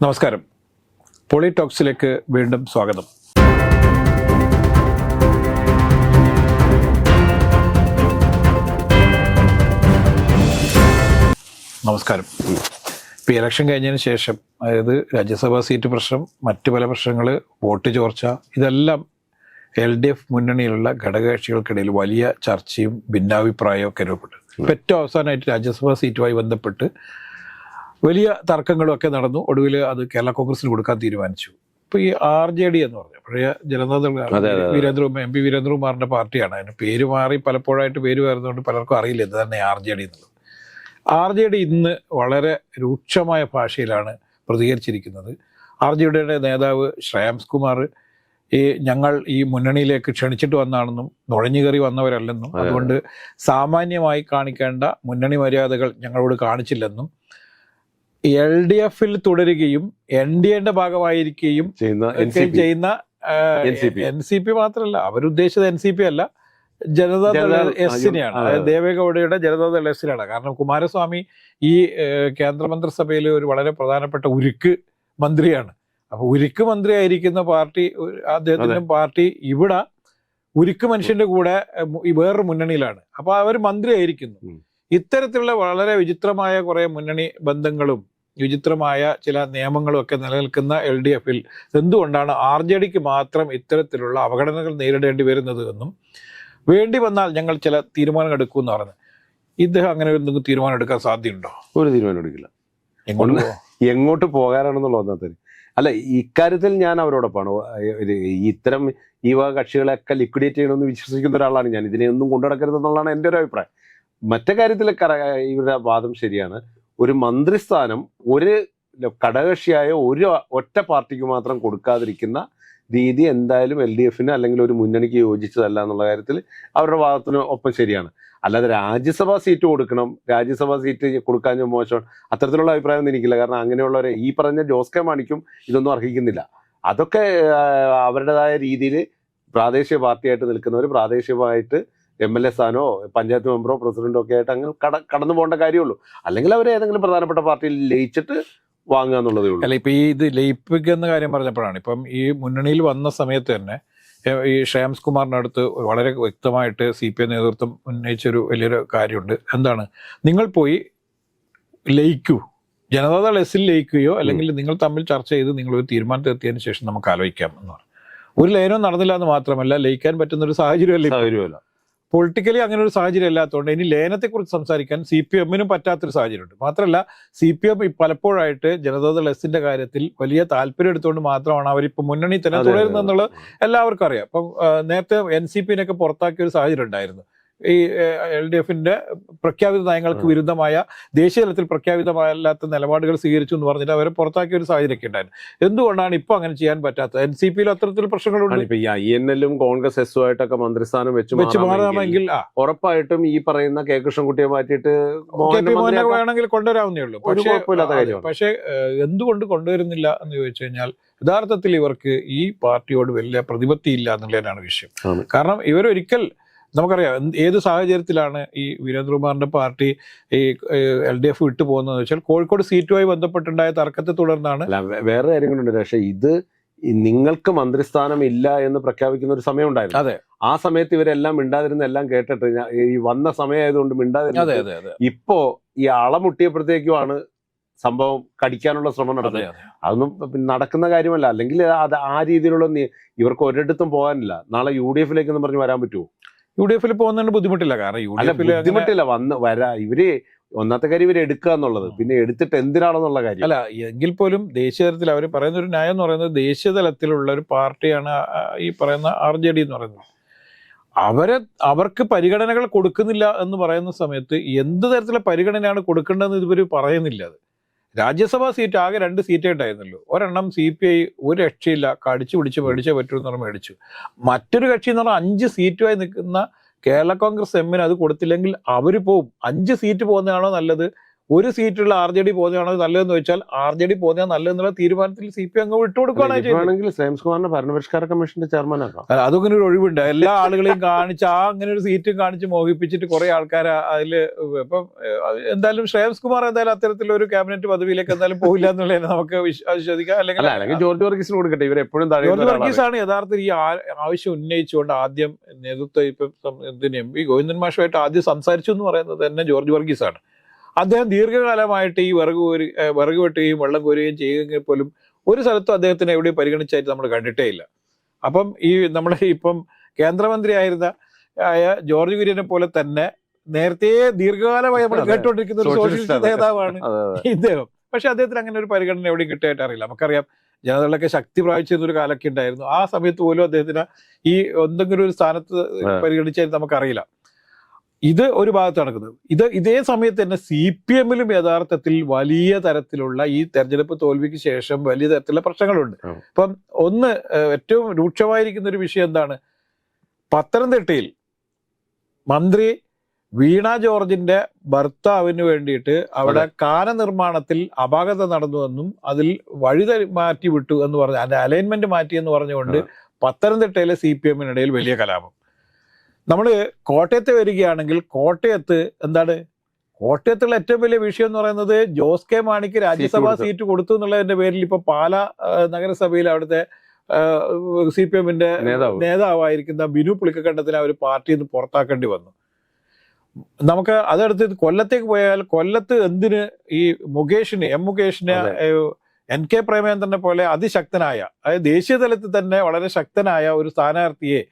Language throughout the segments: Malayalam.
നമസ്കാരം. പോളിടോക്സിലേക്ക് വീണ്ടും സ്വാഗതം. നമസ്കാരം. ഇപ്പം ഇലക്ഷൻ കഴിഞ്ഞതിന് ശേഷം അതായത് രാജ്യസഭാ സീറ്റ് പ്രശ്നം മറ്റു പല പ്രശ്നങ്ങൾ വോട്ട് ചോർച്ച ഇതെല്ലാം എൽ ഡി എഫ് മുന്നണിയിലുള്ള ഘടകകക്ഷികൾക്കിടയിൽ വലിയ ചർച്ചയും ഭിന്നാഭിപ്രായവും ഒക്കെ രൂപപ്പെട്ടു ഇപ്പം ഏറ്റവും അവസാനമായിട്ട് രാജ്യസഭാ സീറ്റുമായി ബന്ധപ്പെട്ട് വലിയ തർക്കങ്ങളൊക്കെ നടന്നു. ഒടുവിൽ അത് കേരള കോൺഗ്രസിന് കൊടുക്കാൻ തീരുമാനിച്ചു. ഇപ്പൊ ഈ ആർ ജെ ഡി എന്ന് പറഞ്ഞു പഴയ ജനതാദൾ വീരേന്ദ്രകുമാർ എം പി വീരേന്ദ്രകുമാറിന്റെ പാർട്ടിയാണ്. അതിന് പേര് മാറി പലപ്പോഴായിട്ട് പേര് വരുന്നതുകൊണ്ട് പലർക്കും അറിയില്ല ഇത് തന്നെ ആർ ജെ ഡി എന്നുള്ളത്. ആർ ജെ ഡി ഇന്ന് വളരെ രൂക്ഷമായ ഭാഷയിലാണ് പ്രതികരിച്ചിരിക്കുന്നത്. ആർ ജെ ഡിയുടെ നേതാവ് ശ്രേയാംസ് കുമാർ ഈ ഞങ്ങൾ ഈ മുന്നണിയിലേക്ക് ക്ഷണിച്ചിട്ട് വന്നാണെന്നും നുഴഞ്ഞു കയറി വന്നവരല്ലെന്നും അതുകൊണ്ട് സാമാന്യമായി കാണിക്കേണ്ട മുന്നണി മര്യാദകൾ ഞങ്ങളോട് കാണിച്ചില്ലെന്നും എൽ ഡി എഫിൽ തുടരുകയും എൻ ഡി എന്റെ ഭാഗമായിരിക്കുകയും ചെയ്യുന്ന എൻ സി പി. മാത്രമല്ല അവരുദ്ദേശിച്ചത് എൻ സി പി അല്ല ജനതാദൾ എസിനെയാണ് അതായത് ദേവേഗൌഡയുടെ ജനതാദൾ എസിനാണ് കാരണം കുമാരസ്വാമി ഈ കേന്ദ്രമന്ത്രിസഭയിലെ കേന്ദ്രമന്ത്രിസഭയിൽ ഒരു വളരെ പ്രധാനപ്പെട്ട ഉരുക്ക് മന്ത്രിയാണ്. അപ്പൊ ഉരുക്ക് മന്ത്രിയായിരിക്കുന്ന പാർട്ടി അദ്ദേഹത്തിന്റെ പാർട്ടി ഇവിടെ ഉരുക്ക് മനുഷ്യന്റെ കൂടെ വേറൊരു മുന്നണിയിലാണ്. അപ്പൊ അവർ മന്ത്രിയായിരിക്കുന്നു. ആയിരിക്കുന്നു ഇത്തരത്തിലുള്ള വളരെ വിചിത്രമായ കുറെ മുന്നണി ബന്ധങ്ങളും വിചിത്രമായ ചില നിയമങ്ങളും ഒക്കെ നിലനിൽക്കുന്ന എൽ ഡി എഫിൽ എന്തുകൊണ്ടാണ് ആർ ജെ ഡിക്ക് മാത്രം ഇത്തരത്തിലുള്ള അവഗണനകൾ നേരിടേണ്ടി വരുന്നത് എന്നും വേണ്ടി വന്നാൽ ഞങ്ങൾ ചില തീരുമാനങ്ങൾ എടുക്കുമെന്ന് പറഞ്ഞു ഇദ്ദേഹം അങ്ങനെ എന്തെങ്കിലും തീരുമാനം എടുക്കാൻ സാധ്യതയുണ്ടോ? ഒരു തീരുമാനം എടുക്കില്ല. എങ്ങോട്ട് പോകാനാണെന്നുള്ള ഒന്നാത്തത് അല്ല ഇക്കാര്യത്തിൽ ഞാൻ അവരോടൊപ്പമാണ്. ഇത്തരം ഈ വക കക്ഷികളെയൊക്കെ ലിക്വിഡേറ്റ് ചെയ്യണമെന്ന് വിശ്വസിക്കുന്ന ഒരാളാണ് ഞാൻ. ഇതിനെ ഒന്നും കൊണ്ടുനടക്കരുതെന്നുള്ളതാണ് എന്റെ ഒരു അഭിപ്രായം. മറ്റേ കാര്യത്തിൽ ഇവരുടെ വാദം ശരിയാണ്. ഒരു മന്ത്രിസ്ഥാനം ഒരു ഘടകകക്ഷിയായ ഒരു ഒറ്റ പാർട്ടിക്ക് മാത്രം കൊടുക്കാതിരിക്കുന്ന രീതി എന്തായാലും എൽ ഡി എഫിന് അല്ലെങ്കിൽ ഒരു മുന്നണിക്ക് യോജിച്ചതല്ല എന്നുള്ള കാര്യത്തിൽ അവരുടെ വാദത്തിന് ഒപ്പം ശരിയാണ്. അല്ലാതെ രാജ്യസഭാ സീറ്റ് കൊടുക്കണം രാജ്യസഭാ സീറ്റ് കൊടുക്കാൻ മോശം അത്തരത്തിലുള്ള അഭിപ്രായം ഒന്നും എനിക്കില്ല. കാരണം അങ്ങനെയുള്ളവരെ ഈ പറഞ്ഞ ജോസ് കെ മാണിക്കും ഇതൊന്നും അർഹിക്കുന്നില്ല. അതൊക്കെ അവരുടേതായ രീതിയിൽ പ്രാദേശിക പാർട്ടിയായിട്ട് നിൽക്കുന്നവർ പ്രാദേശികമായിട്ട് എം എൽ എ സ്ഥാനോ പഞ്ചായത്ത് മെമ്പറോ പ്രസിഡന്റോ ഒക്കെ ആയിട്ട് അങ്ങനെ കട കടന്നു പോകേണ്ട കാര്യമുള്ളൂ. അല്ലെങ്കിൽ അവർ ഏതെങ്കിലും പ്രധാനപ്പെട്ട പാർട്ടിയിൽ ലയിച്ചിട്ട് വാങ്ങുക എന്നുള്ളതേ ഉള്ളൂ. അല്ല ഇപ്പൊ ഈ ഇത് ലയിപ്പിക്കുന്ന കാര്യം പറഞ്ഞപ്പോഴാണ്. ഇപ്പം ഈ മുന്നണിയിൽ വന്ന സമയത്ത് തന്നെ ഈ കുമാറിന്റെ അടുത്ത് വളരെ വ്യക്തമായിട്ട് സി പി ഐ നേതൃത്വം ഉന്നയിച്ചൊരു വലിയൊരു കാര്യമുണ്ട്. എന്താണ്? നിങ്ങൾ പോയി ലയിക്കൂ. ജനതാദൾ എസിൽ ലയിക്കുകയോ അല്ലെങ്കിൽ നിങ്ങൾ തമ്മിൽ ചർച്ച ചെയ്ത് നിങ്ങൾ ഒരു തീരുമാനത്തിൽ എത്തിയതിനു ശേഷം നമുക്ക് ആലോചിക്കാം എന്ന് പറഞ്ഞു. ഒരു ലയനവും നടന്നില്ല എന്ന് മാത്രമല്ല ലയിക്കാൻ പറ്റുന്ന ഒരു സാഹചര്യമല്ല. സാഹചര്യമല്ല. പൊളിറ്റിക്കലി അങ്ങനെ ഒരു സാഹചര്യം ഇല്ലാത്തതുകൊണ്ട് ഇനി ലയനത്തെക്കുറിച്ച് സംസാരിക്കാൻ സി പി എമ്മിനും പറ്റാത്തൊരു സാഹചര്യമുണ്ട്. മാത്രമല്ല സി പി എം പലപ്പോഴായിട്ട് ജനതാദൾ എസിന്റെ കാര്യത്തിൽ വലിയ താല്പര്യം എടുത്തുകൊണ്ട് മാത്രമാണ് അവരിപ്പോൾ മുന്നണി തന്നെ തുടരുന്നത് എന്നുള്ളത് എല്ലാവർക്കും അറിയാം. അപ്പം നേരത്തെ എൻ സി പിന്നൊക്കെ പുറത്താക്കിയ ഒരു സാഹചര്യം ഉണ്ടായിരുന്നു. ഈ എൽ ഡി എഫിന്റെ പ്രഖ്യാപിത നയങ്ങൾക്ക് വിരുദ്ധമായ ദേശീയ തലത്തിൽ പ്രഖ്യാപിതമല്ലാത്ത നിലപാടുകൾ സ്വീകരിച്ചു എന്ന് പറഞ്ഞിട്ട് അവരെ പുറത്താക്കിയ ഒരു സാഹചര്യമൊക്കെ ഉണ്ടായിരുന്നു. എന്തുകൊണ്ടാണ് ഇപ്പൊ അങ്ങനെ ചെയ്യാൻ പറ്റാത്തത്? എൻ സി പിയിൽ അത്തരത്തിൽ പ്രശ്നങ്ങളുണ്ട്? ഐ എൻ എല്ലും കോൺഗ്രസ് എസ് ആയിട്ടൊക്കെ മന്ത്രിസ്ഥാനം വെച്ച് വെച്ച് മാറാമെങ്കിൽ ഉറപ്പായിട്ടും ഈ പറയുന്ന കെ കൃഷ്ണൻകുട്ടിയെ മാറ്റിയിട്ട് മോഹനെ വേണമെങ്കിൽ കൊണ്ടുവരാവുന്നേ ഉള്ളൂ. പക്ഷേ ഏഹ്, എന്തുകൊണ്ട് കൊണ്ടുവരുന്നില്ല എന്ന് ചോദിച്ചു കഴിഞ്ഞാൽ യഥാർത്ഥത്തിൽ ഇവർക്ക് ഈ പാർട്ടിയോട് വലിയ പ്രതിപത്തി ഇല്ല എന്നുള്ളതിനാണ് വിഷയം. കാരണം ഇവരൊരിക്കൽ നമുക്കറിയാം ഏത് സാഹചര്യത്തിലാണ് ഈ വീരേന്ദ്രകുമാറിന്റെ പാർട്ടി ഈ എൽ ഡി എഫ് വിട്ടു പോകുന്നത് വെച്ചാൽ കോഴിക്കോട് സീറ്റുമായി ബന്ധപ്പെട്ടുണ്ടായ തർക്കത്തെ തുടർന്നാണ് വേറെ കാര്യങ്ങളുണ്ട് പക്ഷേ ഇത് നിങ്ങൾക്ക് മന്ത്രിസ്ഥാനം ഇല്ല എന്ന് പ്രഖ്യാപിക്കുന്ന ഒരു സമയം ഉണ്ടായിരുന്നു. അതെ. ആ സമയത്ത് ഇവരെല്ലാം മിണ്ടാതിരുന്ന എല്ലാം കേട്ടിട്ട് ഞാൻ- ഈ വന്ന സമയമായതുകൊണ്ട് മിണ്ടാതിരുന്ന മിണ്ടാതിരുന്നത് അതെ അതെ ഇപ്പോ ഈ അളമുട്ടിയപ്പോഴത്തേക്കുമാണ് സംഭവം കടിക്കാനുള്ള ശ്രമം നടന്നത്. അതൊന്നും നടക്കുന്ന കാര്യമല്ല. അല്ലെങ്കിൽ അത് ആ രീതിയിലുള്ള ഇവർക്ക് ഒരിടത്തും പോകാനില്ല. നാളെ യു ഡി എഫിലേക്ക് എന്ന് പറഞ്ഞ് വരാൻ പറ്റുമോ യു ഡി എഫിൽ പോകുന്നതിന് ബുദ്ധിമുട്ടില്ല. കാരണം യു ഡി എഫിൽ ബുദ്ധിമുട്ടില്ല. വന്ന് വരാ ഇവർ ഒന്നാമത്തെ കാര്യം ഇവർ എടുക്കുക എന്നുള്ളത്. പിന്നെ എടുത്തിട്ട് എന്തിനാണെന്നുള്ള കാര്യം. അല്ല എങ്കിൽ പോലും ദേശീയ തലത്തിൽ അവർ പറയുന്ന ഒരു ന്യായം എന്ന് പറയുന്നത് ദേശീയ തലത്തിലുള്ള ഒരു പാർട്ടിയാണ് ഈ പറയുന്ന ആർ ജെ ഡി എന്ന് പറയുന്നത്. അവരെ അവർക്ക് പരിഗണനകൾ കൊടുക്കുന്നില്ല എന്ന് പറയുന്ന സമയത്ത് എന്ത് തരത്തിലുള്ള പരിഗണനയാണ് കൊടുക്കേണ്ടതെന്ന് ഇതുവരെ പറയുന്നില്ല അത്. രാജ്യസഭാ സീറ്റ് ആകെ രണ്ട് സീറ്റേ ഉണ്ടായിരുന്നല്ലോ ഒരെണ്ണം സി പി ഐ ഒരു രക്ഷയില്ല. കടിച്ചു പിടിച്ച് മേടിച്ചേ പറ്റൂ എന്ന് പറഞ്ഞാൽ മേടിച്ചു. മറ്റൊരു കക്ഷി എന്ന് പറഞ്ഞാൽ അഞ്ച് സീറ്റുമായി നിൽക്കുന്ന കേരള കോൺഗ്രസ് എമ്മിന് അത് കൊടുത്തില്ലെങ്കിൽ അവർ പോവും. അഞ്ച് സീറ്റ് പോകുന്നതാണോ നല്ലത്? ഒരു സീറ്റുള്ള ആർ ജെ ഡി പോകുന്നതാണോ നല്ലതെന്ന് വെച്ചാൽ ആർ ജെ ഡി പോകുന്നതാണ് നല്ലതെന്നുള്ള തീരുമാനത്തിൽ സി പി അങ്ങ് വിട്ടുകൊടുക്കുകയാണ് ചെയ്യുന്നത്. ശ്രേംസ് ഭരണപരിഷ്കാര കമ്മീഷന്റെ ചെയർമാൻ ആക്കാം. അതൊക്കെ ഒരു ഒഴിവുണ്ട്. എല്ലാ ആളുകളെയും കാണിച്ച് ആ അങ്ങനെ ഒരു സീറ്റും കാണിച്ച് മോഹിപ്പിച്ചിട്ട് കുറെ ആൾക്കാർ അതിൽ ഇപ്പം എന്തായാലും ശ്രേയംസ് കുമാർ എന്തായാലും അത്തരത്തിലൊരു ക്യാബിനറ്റ് പദവിയിലേക്ക് എന്തായാലും പോയില്ല എന്നുള്ളതിനെ നമുക്ക് വിശ്വ- വിശ്വസിക്കാം അല്ലെങ്കിൽ ജോർജ് വർഗീസിന് കൊടുക്കട്ടെ. ഇവർ എപ്പോഴും ജോർജ് വർഗീസ് ആണ് യഥാർത്ഥത്തിൽ ഈ ആവശ്യം ഉന്നയിച്ചുകൊണ്ട് ആദ്യം നേതൃത്വം ഇപ്പം ഈ എം പി ഗോവിന്ദൻ മാഷുമായിട്ട് ആദ്യം സംസാരിച്ചു എന്ന് പറയുന്നത് തന്നെ ജോർജ് വർഗീസ് ആണ് അദ്ദേഹം ദീർഘകാലമായിട്ട് ഈ വിറക് കോരി വിറക് വെട്ടുകയും വെള്ളം കോരുകയും ചെയ്യുമെങ്കിൽ പോലും ഒരു സ്ഥലത്തും അദ്ദേഹത്തിന് എവിടെയും പരിഗണിച്ചായിട്ട് നമ്മൾ കണ്ടിട്ടേ ഇല്ല അപ്പം ഈ നമ്മുടെ ഇപ്പം കേന്ദ്രമന്ത്രിയായിരുന്ന ആയ ജോർജ് കുര്യനെ പോലെ തന്നെ നേരത്തെ ദീർഘകാലമായി നമ്മൾ. കേട്ടുകൊണ്ടിരിക്കുന്ന ഒരു സോഷ്യലിസ്റ്റ് നേതാവാണ്. ഇദ്ദേഹം പക്ഷെ അദ്ദേഹത്തിന് അങ്ങനെ ഒരു പരിഗണന എവിടെയും കിട്ടിയായിട്ട് അറിയില്ല നമുക്കറിയാം ജനതകളൊക്കെ ശക്തി പ്രാപിച്ചിരുന്ന ഒരു കാലൊക്കെ ഉണ്ടായിരുന്നു ആ സമയത്ത് പോലും അദ്ദേഹത്തിന് ഈ എന്തെങ്കിലും ഒരു സ്ഥാനത്ത്. പരിഗണിച്ചായിട്ട് നമുക്കറിയില്ല ഇത് ഒരു ഭാഗത്ത് നടക്കുന്നത്. ഇത് ഇതേ സമയത്ത് തന്നെ സി പി എമ്മിലും യഥാർത്ഥത്തിൽ വലിയ തരത്തിലുള്ള ഈ തെരഞ്ഞെടുപ്പ് തോൽവിക്ക് ശേഷം വലിയ തരത്തിലുള്ള പ്രശ്നങ്ങളുണ്ട്. ഇപ്പം ഒന്ന് ഏറ്റവും രൂക്ഷമായിരിക്കുന്ന ഒരു വിഷയം എന്താണ്? പത്തനംതിട്ടയിൽ മന്ത്രി വീണ ജോർജിന്റെ ഭർത്താവിന് വേണ്ടിയിട്ട് അവിടെ കാന നിർമ്മാണത്തിൽ അപാകത നടന്നുവെന്നും അതിൽ വഴി മാറ്റി വിട്ടു എന്ന് പറഞ്ഞ അതിന്റെ അലൈൻമെന്റ് മാറ്റി എന്ന് പറഞ്ഞുകൊണ്ട് പത്തനംതിട്ടയിലെ സി പി എമ്മിനിടയിൽ വലിയ കലാപം. നമ്മൾ കോട്ടയത്ത് വരികയാണെങ്കിൽ കോട്ടയത്ത് എന്താണ്? കോട്ടയത്തുള്ള ഏറ്റവും വലിയ വിഷയം എന്ന് പറയുന്നത് ജോസ് കെ മാണിക്ക് രാജ്യസഭാ സീറ്റ് കൊടുത്തു. എന്നുള്ളതിന്റെ പേരിൽ ഇപ്പൊ പാല നഗരസഭയിൽ അവിടുത്തെ സി പി എമ്മിന്റെ നേതാവായിരിക്കുന്ന ബിനു പുളിക്കക്കണ്ടത്തിനെ അവർ പാർട്ടിയിൽ നിന്ന് പുറത്താക്കേണ്ടി വന്നു. നമുക്ക് അതടുത്ത് കൊല്ലത്തേക്ക് പോയാൽ കൊല്ലത്ത് എന്തിന് ഈ മുകേഷിന് എം മുകേഷിന് എൻ കെ പ്രേമേന്ദ്രനെ പോലെ അതിശക്തനായ അതായത് ദേശീയ തലത്തിൽ തന്നെ വളരെ ശക്തനായ ഒരു സ്ഥാനാർത്ഥിയെ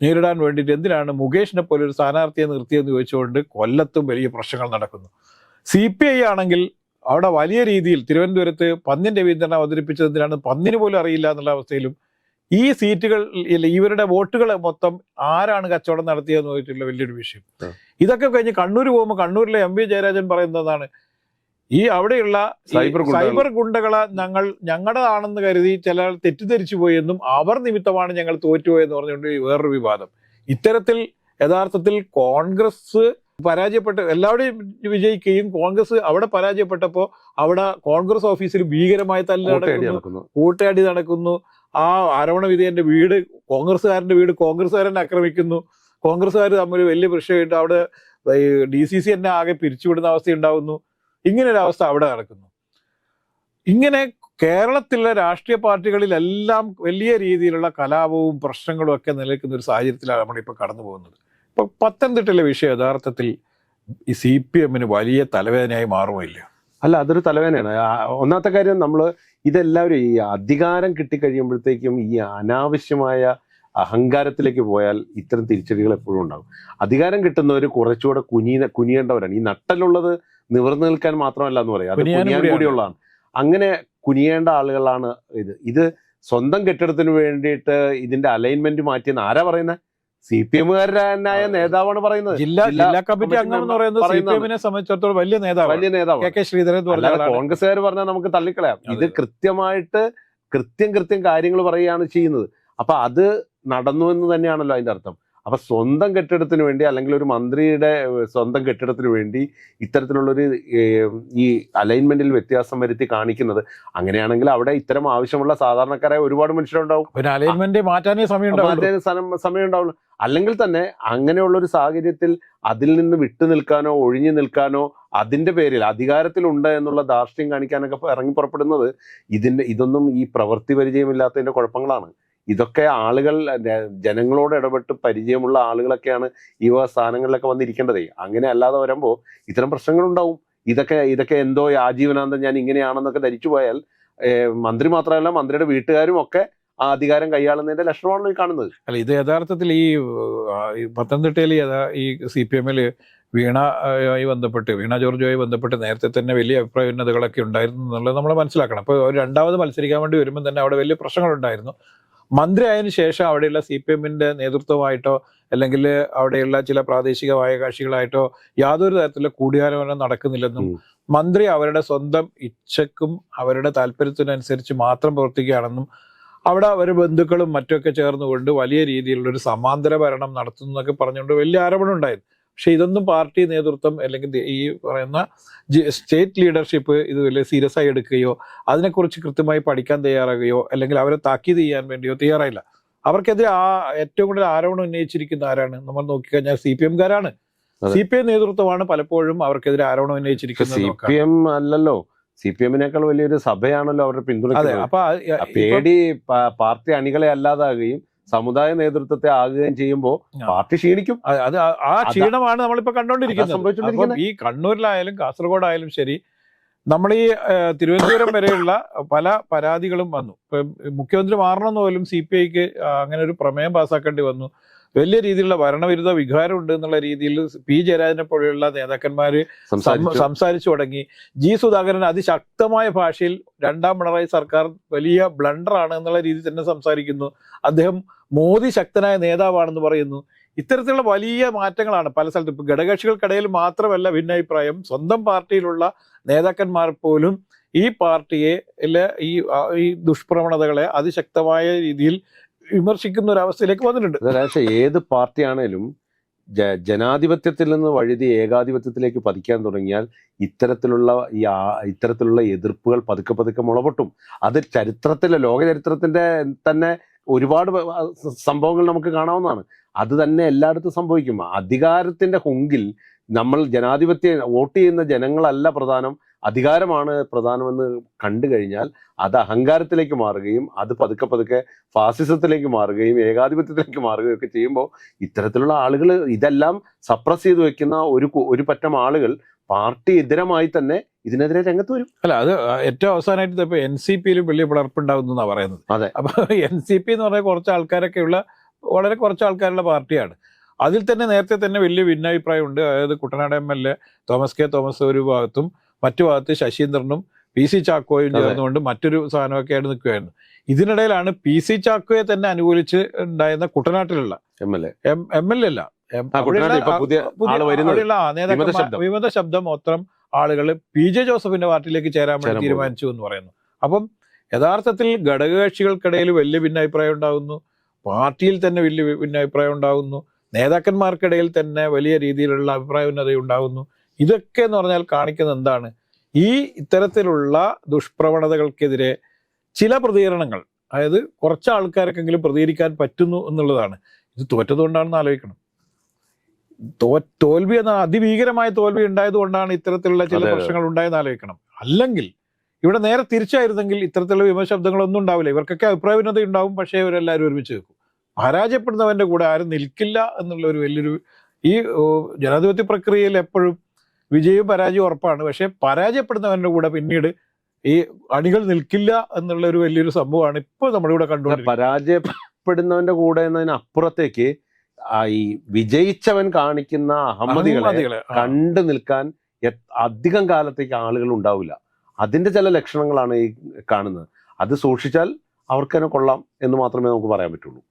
നേരിടാൻ വേണ്ടിയിട്ട് എന്തിനാണ് മുകേഷിനെ പോലെ ഒരു സ്ഥാനാർത്ഥിയെ നിർത്തിയെന്ന് ചോദിച്ചുകൊണ്ട് കൊല്ലത്തും വലിയ പ്രശ്നങ്ങൾ നടക്കുന്നു. സി പി ഐ ആണെങ്കിൽ അവിടെ വലിയ രീതിയിൽ തിരുവനന്തപുരത്ത് പന്നിൻ വിതരണം അവതരിപ്പിച്ചത് എന്തിനാണ് പന്നിന് പോലും അറിയില്ല എന്നുള്ള അവസ്ഥയിലും ഈ സീറ്റുകൾ ഇല്ല, ഇവരുടെ വോട്ടുകൾ മൊത്തം ആരാണ് കച്ചവടം നടത്തിയതെന്ന് ചോദിച്ചിട്ടുള്ള വലിയൊരു വിഷയം. ഇതൊക്കെ കഴിഞ്ഞ് കണ്ണൂർ പോകുമ്പോൾ കണ്ണൂരിലെ എം വി ജയരാജൻ പറയുന്നതാണ് ഈ അവിടെയുള്ള സൈബർ സൈബർ ഗുണ്ടകളെ ഞങ്ങൾ ഞങ്ങളുടേതാണെന്ന് കരുതി ചില തെറ്റിദ്ധരിച്ചു പോയെന്നും അവർ നിമിത്തമാണ് ഞങ്ങൾ തോറ്റുപോയെന്ന് പറഞ്ഞുകൊണ്ട് വേറൊരു വിവാദം. ഇത്തരത്തിൽ യഥാർത്ഥത്തിൽ കോൺഗ്രസ് പരാജയപ്പെട്ട് എല്ലാവരുടെയും വിജയിക്കുകയും കോൺഗ്രസ് അവിടെ പരാജയപ്പെട്ടപ്പോൾ അവിടെ കോൺഗ്രസ് ഓഫീസിൽ ഭീകരമായ തല്ല കോട്ടയടി നടക്കുന്നു കൂട്ടയടി നടക്കുന്നു. ആ ആരോപണ വിധേയന്റെ വീട് കോൺഗ്രസ്സുകാരന്റെ വീട് കോൺഗ്രസ്സുകാരനെ ആക്രമിക്കുന്നു. കോൺഗ്രസ്സുകാർ തമ്മിൽ വലിയ പ്രശ്നമായിട്ട് അവിടെ ഡി സി സി തന്നെ ആകെ പിരിച്ചുവിടുന്ന അവസ്ഥ ഉണ്ടാവുന്നു ഇങ്ങനെ ഒരു അവസ്ഥ അവിടെ നടക്കുന്നു. ഇങ്ങനെ കേരളത്തിലെ രാഷ്ട്രീയ പാർട്ടികളിലെല്ലാം വലിയ രീതിയിലുള്ള കലാപവും പ്രശ്നങ്ങളും ഒക്കെ നിലനിൽക്കുന്ന ഒരു സാഹചര്യത്തിലാണ് നമ്മളിപ്പോൾ കടന്നു പോകുന്നത്. ഇപ്പൊ പത്തനംതിട്ടയിലെ വിഷയം യഥാർത്ഥത്തിൽ ഈ സി പി എമ്മിന് വലിയ തലവേദനയായി മാറുമില്ല അല്ല അതൊരു തലവേദനയാണ്. ഒന്നാമത്തെ കാര്യം നമ്മൾ ഇതെല്ലാവരും ഈ അധികാരം കിട്ടിക്കഴിയുമ്പോഴത്തേക്കും ഈ അനാവശ്യമായ അഹങ്കാരത്തിലേക്ക് പോയാൽ ഇത്തരം തിരിച്ചടികൾ എപ്പോഴും ഉണ്ടാകും. അധികാരം കിട്ടുന്നവർ കുറച്ചുകൂടെ കുനിയ കുനിയേണ്ടവരാണ്. ഈ നട്ടലുള്ളത് നിവർന്നു നിൽക്കാൻ മാത്രമല്ല എന്ന് പറയാം. അത് കുനിയാൻ കൂടിയുള്ളതാണ്. അങ്ങനെ കുനിയേണ്ട ആളുകളാണ് ഇത്. ഇത് സ്വന്തം കെട്ടിടത്തിന് വേണ്ടിയിട്ട് ഇതിന്റെ അലൈൻമെന്റ് മാറ്റിയെന്ന് ആരാ പറയുന്നത് സി പി എമ്മുകാരനായ നേതാവാണ് പറയുന്നത്. ജില്ലാ ജില്ലാ ജില്ലാ കമ്മിറ്റി കമ്മിറ്റി അംഗം എന്ന് പറയുന്നത് സി പി എമ്മിനെ സംബന്ധിച്ചിടത്തോളം വലിയ നേതാവ് വലിയ നേതാവാണ്. കെ കെ ശ്രീധരൻ എന്ന് പറഞ്ഞ അല്ലാതെ ആളാണ്. കോൺഗ്രസ്സുകാർ പറഞ്ഞാൽ നമുക്ക് തള്ളിക്കളയാം. ഇത്. കൃത്യമായിട്ട് കൃത്യം കൃത്യം കാര്യങ്ങൾ പറയുകയാണ് ചെയ്യുന്നത്. അപ്പൊ അത് നടന്നു എന്ന് തന്നെയാണല്ലോ അതിന്റെ അർത്ഥം. അപ്പൊ സ്വന്തം കെട്ടിടത്തിന് വേണ്ടി അല്ലെങ്കിൽ ഒരു മന്ത്രിയുടെ സ്വന്തം കെട്ടിടത്തിന് വേണ്ടി ഇത്തരത്തിലുള്ളൊരു ഈ അലൈൻമെന്റിൽ വ്യത്യാസം വരുത്തി കാണിക്കുന്നത്. അങ്ങനെയാണെങ്കിൽ അവിടെ ഇത്തരം ആവശ്യമുള്ള സാധാരണക്കാരായ ഒരുപാട് മനുഷ്യരുണ്ടാവും. പിന്നെ അലൈൻമെന്റ് മാറ്റാനേ സമയം ഉണ്ടാവുള്ളൂ. സമയം- ഉണ്ടാവുള്ളൂ. അല്ലെങ്കിൽ തന്നെ അങ്ങനെയുള്ള ഒരു സാഹചര്യത്തിൽ അതിൽ നിന്ന് വിട്ടു നിൽക്കാനോ ഒഴിഞ്ഞു നിൽക്കാനോ അതിന്റെ പേരിൽ അധികാരത്തിലുണ്ട് എന്നുള്ള ധാർഷ്ട്യം കാണിക്കാനൊക്കെ ഇറങ്ങി പുറപ്പെടുന്നത് ഇതിന്റെ ഇതൊന്നും ഈ പ്രവൃത്തി പരിചയമില്ലാത്തതിന്റെ കുഴപ്പങ്ങളാണ്. ഇതൊക്കെ ആളുകൾ ജനങ്ങളോട് ഇടപെട്ട് പരിചയമുള്ള ആളുകളൊക്കെയാണ് ഈ വക സ്ഥാനങ്ങളിലൊക്കെ വന്നിരിക്കേണ്ടതേ. അങ്ങനെ അല്ലാതെ വരുമ്പോൾ ഇത്തരം പ്രശ്നങ്ങളുണ്ടാവും. ഇതൊക്കെ ഇതൊക്കെ എന്തോ ആജീവനാന്തം ഞാൻ ഇങ്ങനെയാണെന്നൊക്കെ ധരിച്ചു പോയാൽ മന്ത്രി മാത്രമല്ല മന്ത്രിയുടെ വീട്ടുകാരും ഒക്കെ ആ അധികാരം കൈയാളുന്നതിന്റെ ലക്ഷണമാണല്ലോ ഈ കാണുന്നത്. അല്ല ഇത് യഥാർത്ഥത്തിൽ ഈ പത്തനംതിട്ടയിൽ ഈ സി പി എമ്മിൽ വീണ ആയി ബന്ധപ്പെട്ട് വീണ ജോർജുമായി ബന്ധപ്പെട്ട് നേരത്തെ തന്നെ വലിയ അഭിപ്രായ ഭിന്നതകളൊക്കെ ഉണ്ടായിരുന്നു എന്നുള്ളത് നമ്മൾ മനസ്സിലാക്കണം. അപ്പോൾ രണ്ടാമത് മത്സരിക്കാൻ വേണ്ടി വരുമ്പോൾ തന്നെ അവിടെ വലിയ പ്രശ്നങ്ങളുണ്ടായിരുന്നു. മന്ത്രി ആയതിനു ശേഷം അവിടെയുള്ള സി പി എമ്മിന്റെ നേതൃത്വമായിട്ടോ അല്ലെങ്കിൽ അവിടെയുള്ള ചില പ്രാദേശിക കക്ഷികളായിട്ടോ യാതൊരു തരത്തിലുള്ള കൂടിയാലോചന നടക്കുന്നില്ലെന്നും മന്ത്രി അവരുടെ സ്വന്തം ഇച്ഛക്കും അവരുടെ താല്പര്യത്തിനനുസരിച്ച് മാത്രം പ്രവർത്തിക്കുകയാണെന്നും അവിടെ അവർ ബന്ധുക്കളും മറ്റൊക്കെ ചേർന്നുകൊണ്ട് വലിയ രീതിയിലുള്ള ഒരു സമാന്തര ഭരണം നടത്തുന്നു എന്നൊക്കെ പറഞ്ഞുകൊണ്ട് വലിയ ആരോപണം ഉണ്ടായിരുന്നു പക്ഷെ ഇതൊന്നും പാർട്ടി നേതൃത്വം അല്ലെങ്കിൽ ഈ പറയുന്ന സ്റ്റേറ്റ് ലീഡർഷിപ്പ് ഇത് വലിയ സീരിയസ് ആയി എടുക്കുകയോ അതിനെക്കുറിച്ച് കൃത്യമായി പഠിക്കാൻ തയ്യാറാകുകയോ അല്ലെങ്കിൽ അവരെ താക്കീത് ചെയ്യാൻ വേണ്ടിയോ തയ്യാറായില്ല. അവർക്കെതിരെ ആ ഏറ്റവും കൂടുതൽ ആരോപണം ഉന്നയിച്ചിരിക്കുന്ന ആരാണ്? നമ്മൾ നോക്കിക്കഴിഞ്ഞാൽ സി പി എംകാരാണ്. സി പി എം നേതൃത്വമാണ് പലപ്പോഴും അവർക്കെതിരെ ആരോപണം ഉന്നയിച്ചിരിക്കുന്നത് സി പി എം അല്ലല്ലോ. സി പി എമ്മിനേക്കാൾ വലിയൊരു സഭയാണല്ലോ അവരുടെ പിന്തുണ പേടി പാർട്ടി അണികളെ അല്ലാതാകുകയും സമുദായ നേതൃത്വത്തെ ആകുകയും ചെയ്യുമ്പോൾ പാർട്ടി ക്ഷീണിക്കും. അത് ആ- ക്ഷീണമാണ് നമ്മളിപ്പോ കണ്ടോണ്ടിരിക്കുന്നത്. ഈ കണ്ണൂരിലായാലും കാസർഗോഡായാലും ശരി നമ്മൾ ഈ തിരുവനന്തപുരം വരെയുള്ള പല പരാതികളും വന്നു. ഇപ്പൊ മുഖ്യമന്ത്രി മാറണമെന്ന് പോലും സി പി ഐക്ക് അങ്ങനെ ഒരു പ്രമേയം പാസ്സാക്കേണ്ടി വന്നു. വലിയ രീതിയിലുള്ള ഭരണവിരുദ്ധ വികാരം ഉണ്ട് എന്നുള്ള രീതിയിൽ പി ജയരാജനെ പോലെയുള്ള നേതാക്കന്മാർ സംസാരിച്ചു. തുടങ്ങി. ജി സുധാകരൻ അതിശക്തമായ ഭാഷയിൽ രണ്ടാം പിണറായി സർക്കാർ വലിയ ബ്ലണ്ടർ ആണ് എന്നുള്ള രീതിയിൽ തന്നെ സംസാരിക്കുന്നു. അദ്ദേഹം മോദി ശക്തനായ നേതാവാണെന്ന് പറയുന്നു. ഇത്തരത്തിലുള്ള വലിയ മാറ്റങ്ങളാണ് പല സ്ഥലത്തും. ഇപ്പൊ ഘടകകക്ഷികൾക്കിടയിൽ മാത്രമല്ല ഭിന്നാഭിപ്രായം. സ്വന്തം പാർട്ടിയിലുള്ള നേതാക്കന്മാർ പോലും ഈ പാർട്ടിയെ അല്ലെ ഈ ഈ ദുഷ്പ്രവണതകളെ അതിശക്തമായ രീതിയിൽ വിമർശിക്കുന്ന ഒരു അവസ്ഥയിലേക്ക് വന്നിട്ടുണ്ട് ഏത് പാർട്ടിയാണേലും ജനാധിപത്യത്തിൽ നിന്ന് വഴുതി ഏകാധിപത്യത്തിലേക്ക് പതിക്കാൻ തുടങ്ങിയാൽ ഇത്തരത്തിലുള്ള ഈ ഇത്തരത്തിലുള്ള എതിർപ്പുകൾ പതുക്കെ പതുക്കെ മുളപൊട്ടും. അത് ചരിത്രത്തിലെ ലോക ചരിത്രത്തിന്റെ തന്നെ ഒരുപാട് സംഭവങ്ങൾ നമുക്ക് കാണാവുന്നതാണ്. അത് തന്നെ എല്ലായിടത്തും സംഭവിക്കും. അധികാരത്തിന്റെ ഹുങ്കിൽ നമ്മൾ ജനാധിപത്യ വോട്ട് ചെയ്യുന്ന ജനങ്ങളല്ല പ്രധാനം. അധികാരമാണ് പ്രധാനമെന്ന് കണ്ടു കഴിഞ്ഞാൽ അത് അഹങ്കാരത്തിലേക്ക് മാറുകയും അത് പതുക്കെ പതുക്കെ ഫാസിസത്തിലേക്ക് മാറുകയും ഏകാധിപത്യത്തിലേക്ക് മാറുകയും ഒക്കെ ചെയ്യുമ്പോൾ ഇത്തരത്തിലുള്ള ആളുകൾ ഇതെല്ലാം സപ്രസ് ചെയ്ത് വെക്കുന്ന ഒരു ഒരു പറ്റം ആളുകൾ പാർട്ടി എതിരമായി തന്നെ ഇതിനെതിരെ രംഗത്ത് വരും. അല്ല അത് ഏറ്റവും അവസാനമായിട്ട് ഇപ്പൊ എൻ സി പിയിൽ വലിയ പിളർപ്പുണ്ടാവുന്ന പറയുന്നത്. അതെ. അപ്പൊ എൻ സി പി എന്ന് പറഞ്ഞാൽ കുറച്ച് ആൾക്കാരൊക്കെ ഉള്ള വളരെ കുറച്ച് ആൾക്കാരുള്ള പാർട്ടിയാണ്. അതിൽ തന്നെ നേരത്തെ തന്നെ വലിയ ഭിന്നാഭിപ്രായം ഉണ്ട് അതായത് Kuttanad M L A Thomas K Thomas ഒരു ഭാഗത്തും മറ്റു ഭാഗത്ത് ശശീന്ദ്രനും പി സി ചാക്കോയും. ചേർന്നുകൊണ്ട് മറ്റൊരു സാധനമൊക്കെ ആയിട്ട് നിൽക്കുകയായിരുന്നു. ഇതിനിടയിലാണ് പി സി ചാക്കോയെ തന്നെ അനുകൂലിച്ച് ഉണ്ടായിരുന്ന കുട്ടനാട്ടിലുള്ള M L A. M L A അല്ല വിമത ശബ്ദം. മൊത്തം ആളുകൾ പി ജെ ജോസഫിന്റെ പാർട്ടിയിലേക്ക് ചേരാൻ വേണ്ടി തീരുമാനിച്ചു എന്ന് പറയുന്നു. അപ്പം യഥാർത്ഥത്തിൽ ഘടകകക്ഷികൾക്കിടയിൽ വലിയ ഭിന്നാഭിപ്രായം ഉണ്ടാകുന്നു. പാർട്ടിയിൽ തന്നെ വലിയ ഭിന്നാഭിപ്രായം ഉണ്ടാകുന്നു. നേതാക്കന്മാർക്കിടയിൽ തന്നെ വലിയ രീതിയിലുള്ള അഭിപ്രായ ഉന്നത ഉണ്ടാകുന്നു. ഇതൊക്കെ എന്ന് പറഞ്ഞാൽ കാണിക്കുന്നത് എന്താണ്? ഈ ഇത്തരത്തിലുള്ള ദുഷ്പ്രവണതകൾക്കെതിരെ ചില പ്രതികരണങ്ങൾ അതായത് കുറച്ച് ആൾക്കാർക്കെങ്കിലും പ്രതികരിക്കാൻ പറ്റുന്നു എന്നുള്ളതാണ്. ഇത് തോറ്റതുകൊണ്ടാണെന്ന് ആലോചിക്കണം. തോ തോൽവി എന്ന അതിഭീകരമായ തോൽവി ഉണ്ടായത് കൊണ്ടാണ് ഇത്തരത്തിലുള്ള ചില. പ്രശ്നങ്ങൾ ഉണ്ടായെന്ന് ആലോചിക്കണം. അല്ലെങ്കിൽ ഇവിടെ നേരെ തിരിച്ചായിരുന്നെങ്കിൽ ഇത്തരത്തിലുള്ള വിമർശബ്ദങ്ങളൊന്നും ഉണ്ടാവില്ല. ഇവർക്കൊക്കെ അഭിപ്രായ ഭിന്നത ഉണ്ടാവും പക്ഷേ ഇവരെല്ലാവരും ഒരുമിച്ച് വെക്കും പരാജയപ്പെടുന്നവന്റെ കൂടെ ആരും നിൽക്കില്ല എന്നുള്ള ഒരു വലിയൊരു ഈ ജനാധിപത്യ പ്രക്രിയയിൽ എപ്പോഴും വിജയവും പരാജയവും ഉറപ്പാണ്. പക്ഷേ പരാജയപ്പെടുന്നവന്റെ കൂടെ പിന്നീട് ഈ അണികൾ നിൽക്കില്ല എന്നുള്ള ഒരു വലിയൊരു സംഭവമാണ് ഇപ്പോൾ നമ്മളിവിടെ കണ്ടുകൊണ്ടിരിക്കുന്നത്. പരാജയപ്പെടുന്നവന്റെ കൂടെ എന്നതിനപ്പുറത്തേക്ക് ഈ വിജയിച്ചവൻ കാണിക്കുന്ന അഹമ്മദികളെ കണ്ടു നിൽക്കാൻ അധികം കാലത്തേക്ക് ആളുകൾ ഉണ്ടാവില്ല. അതിന്റെ ചില ലക്ഷണങ്ങളാണ് ഈ കാണുന്നത്. അത് സൂക്ഷിച്ചാൽ അവർക്കതിനെ കൊള്ളാം എന്ന് മാത്രമേ നമുക്ക് പറയാൻ പറ്റുള്ളൂ.